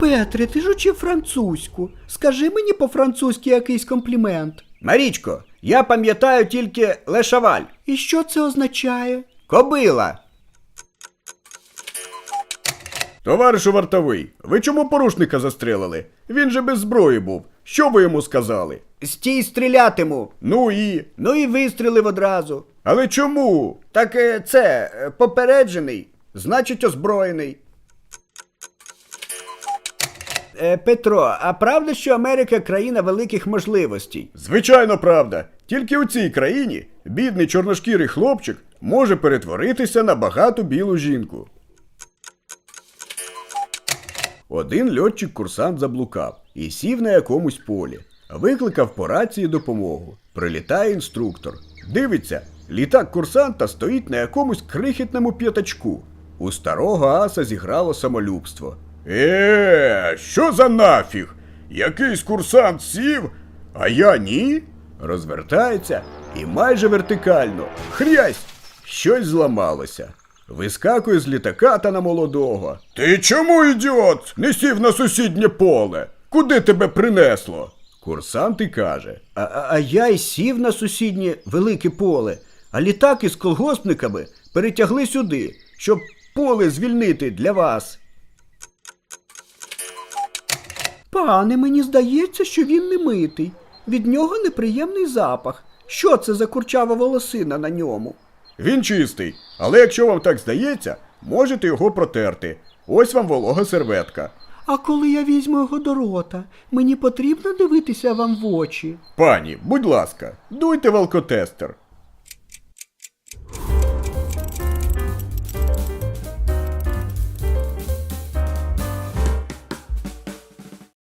Петре, ти ж учив французьку. Скажи мені по-французьки якийсь комплімент. Марічко, я пам'ятаю тільки лешаваль. І що це означає? Кобила. Товаришу вартовий, ви чому порушника застрелили? Він же без зброї був. Що ви йому сказали? Стій стрілятиму. Ну і. Ну і вистрілив одразу. Але чому? Так е, це е, попереджений, значить озброєний. Е, Петро, а правда, що Америка країна великих можливостей? Звичайно, правда. Тільки у цій країні бідний чорношкірий хлопчик може перетворитися на багату білу жінку. Один льотчик-курсант заблукав і сів на якомусь полі. Викликав по рації допомогу. Прилітає інструктор. Дивиться, літак курсанта стоїть на якомусь крихітному п'ятачку. У старого аса зіграло самолюбство. Е, що за нафіг? Якийсь курсант сів, а я ні? Розвертається і майже вертикально. Хрясь! Щось зламалося. Вискакує з літака та на молодого. Ти чому, ідіот? Не сів на сусіднє поле. Куди тебе принесло? Курсант і каже. А, а, а я й сів на сусіднє велике поле, а літак із колгоспниками перетягли сюди, щоб поле звільнити для вас. Пане, мені здається, що він не митий. Від нього неприємний запах. Що це за курчава волосина на ньому? Він чистий, але якщо вам так здається, можете його протерти. Ось вам волога серветка. А коли я візьму його до рота, мені потрібно дивитися вам в очі. Пані, будь ласка, дуйте в алкотестер.